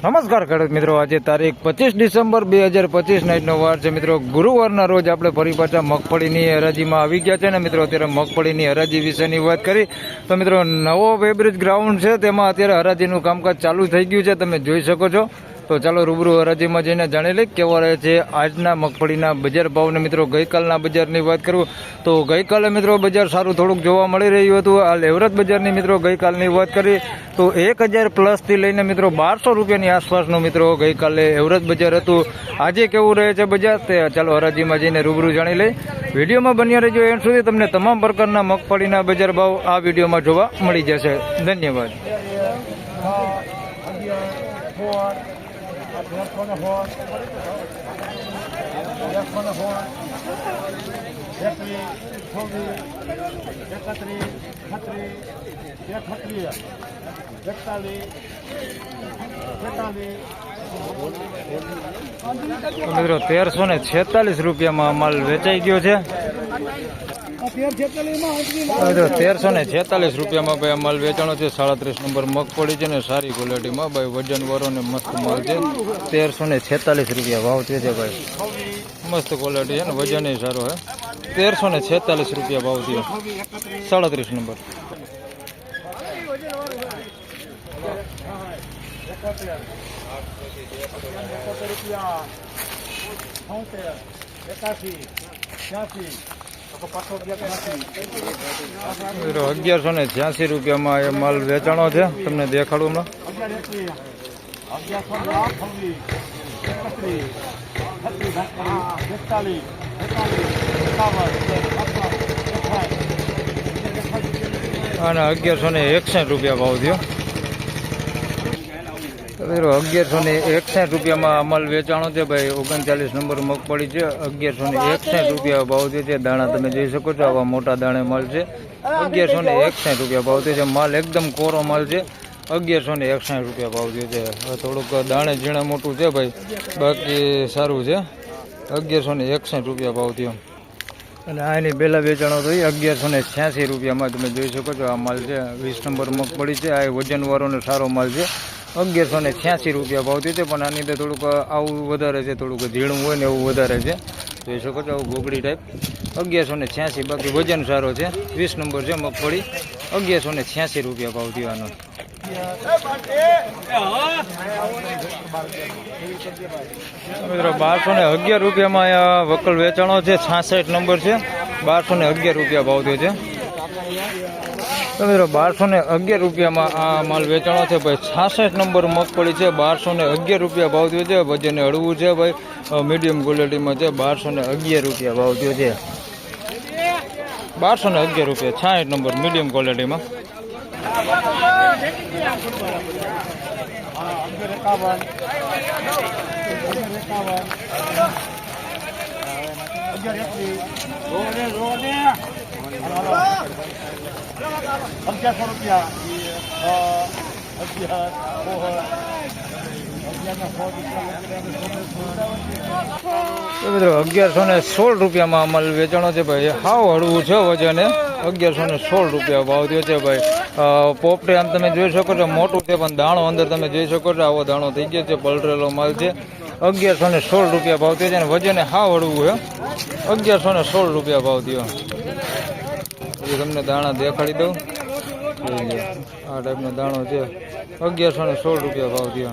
નમસ્કાર ખેડૂત મિત્રો, આજે તારીખ પચીસ ડિસેમ્બર બે હજાર પચીસ નાઇટનો વાર છે. મિત્રો, ગુરુવારના રોજ આપણે ફરી પાછા મગફળીની હરાજીમાં આવી ગયા છે ને મિત્રો, અત્યારે મગફળીની હરાજી વિશેની વાત કરી. તો મિત્રો, નવો વેબ્રિજ ગ્રાઉન્ડ છે, તેમાં અત્યારે હરાજીનું કામકાજ ચાલુ થઈ ગયું છે, તમે જોઈ શકો છો. તો ચાલો રૂબરૂ હરાજીમાં જઈને જાણી લઈએ કેવા રહે છે આજના મગફળીના બજાર ભાવને. મિત્રો, ગઈકાલના બજારની વાત કરું તો ગઈકાલે મિત્રો બજાર સારું થોડુંક જોવા મળી રહ્યું હતું. હાલ એવરેજ બજારની મિત્રો ગઈકાલની વાત કરી તો એક હજાર પ્લસથી લઈને મિત્રો બારસો રૂપિયાની આસપાસનું મિત્રો ગઈકાલે એવરેજ બજાર હતું. આજે કેવું રહે છે બજાર? તે ચાલો હરાજીમાં જઈને રૂબરૂ જાણી લઈ વિડીયોમાં બન્યા રહેજો એન્ડ સુધી તમને તમામ પ્રકારના મગફળીના બજાર ભાવ આ વિડીયોમાં જોવા મળી જશે. ધન્યવાદ. મિત્રો તેરસો ને છેતાલીસ રૂપિયામાં માલ વેચાઈ ગયો છે. તેરસો ને છેતાલીસ રૂપિયામાં ભાઈ માલ વેચાણો છે, સાડત્રીસ નંબર મગફળી છે ને સારી ક્વોલિટીમાં. ભાઈ વજન વાળો ને મસ્ત માલ છે. તેરસો ને છેતાલીસ રૂપિયા ભાવ થયો છે ભાઈ. મસ્ત ક્વોલિટી છે ને વજન એ સારો હે તેરસો ને છેતાલીસ રૂપિયા ભાવ થયો. સાડત્રીસ નંબર. મિત્રો અગિયારસો ને છ્યાસી રૂપિયામાં એ માલ વેચાણો છે. તમને દેખાડું હમણાં. અને અગિયારસો ને એકસઠ રૂપિયા ભાવ થયો. અગિયારસો ને એકસઠ રૂપિયામાં અમલ વેચાણો છે ભાઈ. ઓગણચાલીસ નંબર મગફળી છે. અગિયારસો ને એકસઠ રૂપિયા ભાવ છે દાણા તમે જોઈ શકો છો, આવા મોટા દાણે છે. અગિયારસો ને એકસાઠ રૂપિયા ભાવ છે માલ એકદમ કોરો માલ છે. અગિયારસો ને એકસાઠ રૂપિયા ભાવ છે થોડુંક દાણે ઝીણા મોટું છે ભાઈ. બાકી સારું છે. અગિયારસો ને એકસાઠ રૂપિયા ભાવ થયો. અને આની પહેલાં વેચાણો થઈ અગિયારસો ને છ્યાસી રૂપિયામાં તમે જોઈ શકો છો આ માલ છે. વીસ નંબર મગફળી છે. આ વજનવાળોને સારો માલ છે. અગિયારસો ને છ્યાસી રૂપિયા ભાવ થયો છે, પણ આની અંદર થોડુંક આવું વધારે છે, થોડુંક ઝીણું હોય ને એવું વધારે છે. જોઈ શકો છો, આવું ગોગડી ટાઈપ અગિયારસો ને છ્યાસી, બાકી વજન સારો છે. વીસ નંબર છે, મગફળી. અગિયારસો ને છ્યાસી રૂપિયા ભાવ થયો આનો. મિત્રો બારસો ને અગિયાર રૂપિયામાં વકલ વેચાણો છે, છાસઠ નંબર છે. બારસો ને અગિયાર રૂપિયા ભાવ થયો છે. તો મિત્રો બારસો ને અગિયાર રૂપિયામાં આ માલ વેચાણો છે ભાઈ. છાસઠ નંબર મગફળી છે, બારસો ને અગિયાર રૂપિયા ભાવ થયો છે. વજન હળવું છે ભાઈ. મીડિયમ ક્વોલિટીમાં છે, બારસો ને અગિયાર રૂપિયા ભાવ થયો છે. બારસો ને અગિયાર રૂપિયા, છાસઠ નંબર મીડિયમ ક્વોલિટીમાં અગિયારસો રૂપિયા અગિયાર તો મિત્રો, અગિયારસો ને સોળ રૂપિયામાં અમલ વેચાણો છે ભાઈ. હાવ હળવું છે વજને અગિયારસો ને સોળ રૂપિયા ભાવ થયો છે ભાઈ. પોપટે આમ તમે જોઈ શકો છો, મોટું છે પણ દાણો અંદર તમે જોઈ શકો છો, આવો દાણો થઈ ગયો છે પલટેલો માલ છે. અગિયારસો ને સોળ રૂપિયા ભાવ થયો છે અને વજને હાવ હળવું છે. અગિયારસો ને સોળ રૂપિયા ભાવ થયો. એ તમને દાણા દેખાડી દઉં. આ ટાઈપનો દાણો છે. અગિયારસો ને સોળ રૂપિયા ભાવ થયો.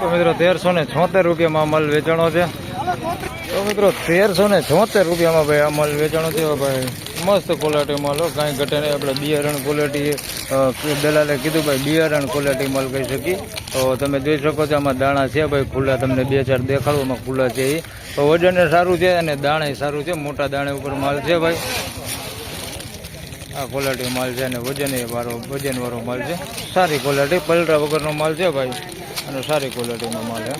તો મિત્રો તેરસો ને છોતેર રૂપિયામાં માલ વેચાણો છે. તો મિત્રો તેરસો ને છોતેર રૂપિયામાં ભાઈ આ માલ વેચાણો છે. ભાઈ મસ્ત ક્વોલિટી માલ કાંઈ ઘટે નહીં. આપણે બિયારણ ક્વોલિટી દલાલે કીધું ભાઈ બિયારણ ક્વોલિટી માલ કહી શકી. તો તમે જોઈ શકો છો આમાં દાણા છે. ભાઈ ખુલ્લા તમને બે ચાર દેખાડવામાં ખુલ્લા છે એ તો વજન સારું છે અને દાણે સારું છે. મોટા દાણે ઉપર માલ છે ભાઈ. આ ક્વોલિટી માલ છે અને વજન વાળો વજન વાળો માલ છે. સારી ક્વોલિટી પલટા વગરનો માલ છે ભાઈ. અને સારી ક્વોલિટીનો માલ છે.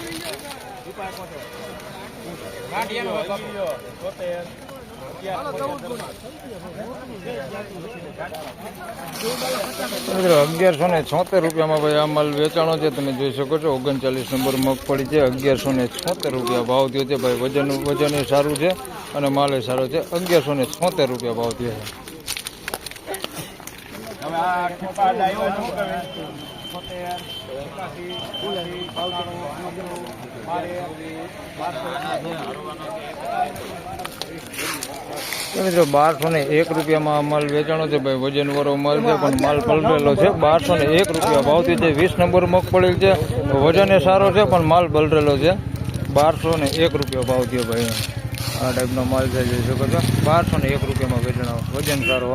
અગિયારસો ને છોતેર રૂપિયામાં ભાઈ આ માલ વેચાણો છે. તમે જોઈ શકો છો, ઓગણચાલીસ નંબર મગફળી છે. અગિયારસો ને છોતેર રૂપિયા ભાવ થયો છે. ભાઈ, વજન વજન સારું છે અને માલ સારો છે. અગિયારસો ને છોતેર રૂપિયા ભાવ થયો છે. હવે મિત્રો બારસો ને એક રૂપિયામાં માલ વેચાણો છે ભાઈ વજન વાળો માલ છે, પણ માલ પલરેલો છે. બારસો ને એક રૂપિયા ભાવથી છે, વીસ નંબર મગફળી છે. વજન એ સારો છે, પણ માલ પલરેલો છે. બારસો ને એક રૂપિયા ભાવ થયો ભાઈ. આ ટાઈપનો માલ છે, જોઈ બારસો ને એક રૂપિયામાં વેચાણો. વજન સારો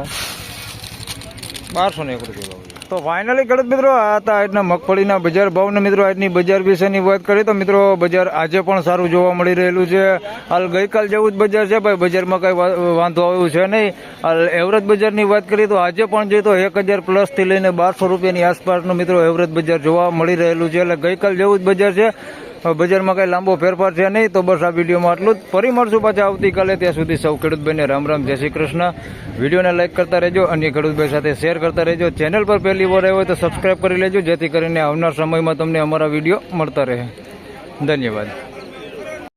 બારસો ને એક રૂપિયા તો ફાઇનલી ખેડૂત મિત્રો, આ હતા આજના મગફળીના બજાર ભાવને મિત્રો, આજની બજાર વિશેની વાત કરીએ તો મિત્રો, બજાર આજે પણ સારું જોવા મળી રહેલું છે. હાલ ગઈકાલ જેવું જ બજાર છે, ભાઈ બજારમાં કાંઈ વાંધો આવ્યું છે નહીં. હાલ એવરેજ બજારની વાત કરીએ તો આજે પણ જોઈએ તો એક હજાર પ્લસથી લઈને બારસો રૂપિયાની આસપાસનું મિત્રો એવરેજ બજાર જોવા મળી રહેલું છે. એટલે ગઈકાલ જેવું જ બજાર છે. બજારમાં કઈ લાંબો ફેરફાર છે નહીં, તો બસ આ વિડીયોમાં આટલું જ. ફરી મળશું પાછા આવતીકાલે. ત્યાં સુધી સૌ ખેડૂતભાઈને રામ રામ, જય શ્રી કૃષ્ણ. વિડીયોને લાઈક કરતા રહેજો, અન્ય ખેડૂતભાઈ સાથે શેર કરતા રહેજો. ચેનલ પર પહેલી વાર આવ્યો હોય તો સબસ્ક્રાઈબ કરી લેજો, જેથી કરીને આવનાર સમયમાં તમને અમારા વીડિયો મળતા રહે. ધન્યવાદ.